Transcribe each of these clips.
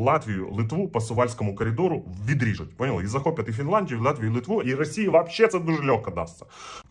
Латвію, Литву по Сувальському коридору відріжуть. Поняли? І захоплять і Фінландію, і Латвію, і Литву, і Росії взагалі це дуже легко дасться.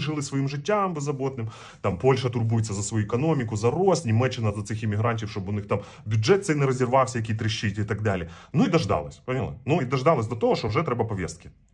жили своїм життям беззаботним. Там Польща турбується за свою економіку, за рост, Німеччина за цих іммігрантів, щоб у них там бюджет цей не розірвався, який тріщить і так далі. Ну і дождались. Поняли? Ну і дождались до того, що вже треба повістки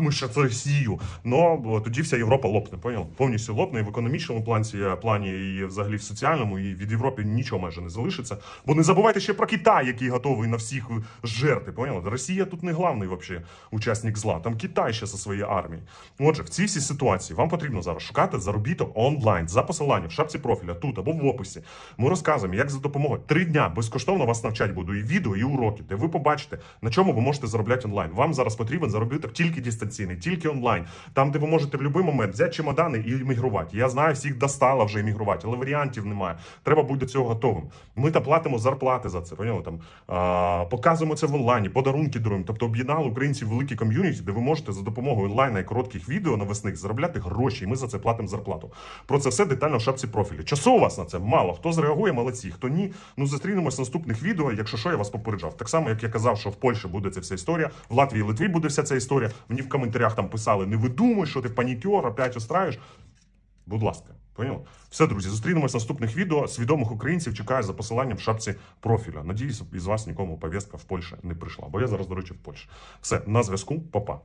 ми ще це Росію. Ну тоді вся Європа лопне, поняв? Повністю лопне і в економічному плані, плані, і взагалі в соціальному, і від Європи нічого майже не залишиться. Бо не забувайте ще про Китай, який готовий на всіх жерти. Поняли? Росія тут не главний вообще учасник зла. Там Китай ще зі своєю армією. Отже, в цій всій ситуації вам потрібно зараз шукати заробіток онлайн за посиланням в шапці профіля тут або в описі. Ми розказуємо, як за допомогою три дня безкоштовно вас навчать буду і відео, і уроки, де ви побачите, на чому ви можете заробляти онлайн. Вам зараз потрібен заробіток тільки дистанційний, тільки онлайн. Там, де ви можете в будь-який момент взяти чемодани і іммігрувати. Я знаю, всіх достало вже іммігрувати, але варіантів немає. Треба бути до цього готовим. Ми та платимо зарплати за це. Поняли? Там а, показуємо це в онлайні, подарунки даруємо. Тобто об'єднали українців великі ком'юніті, де ви можете за допомогою онлайна і коротких відео навесних заробляти гроші, і ми за це платимо зарплату. Про це все детально в шапці профілі. Часу у вас на це мало. Хто зреагує, молодці. Хто ні, ну зустрінемось в наступних відео. Якщо що, я вас попереджав. Так само, як я казав, що в Польщі буде ця вся історія, в Латвії і Литві буде вся ця історія. Мені в коментарях там писали: не видумуй, що ти панікер, опять устраєш. Будь ласка, поняв? Все, друзі, зустрінемось в наступних відео. Свідомих українців чекаю за посиланням в шапці профіля. Надіюсь, із вас нікому повістка в Польщі не прийшла. Бо я зараз, до речі, в Польщі. Все, на зв'язку, Па-па.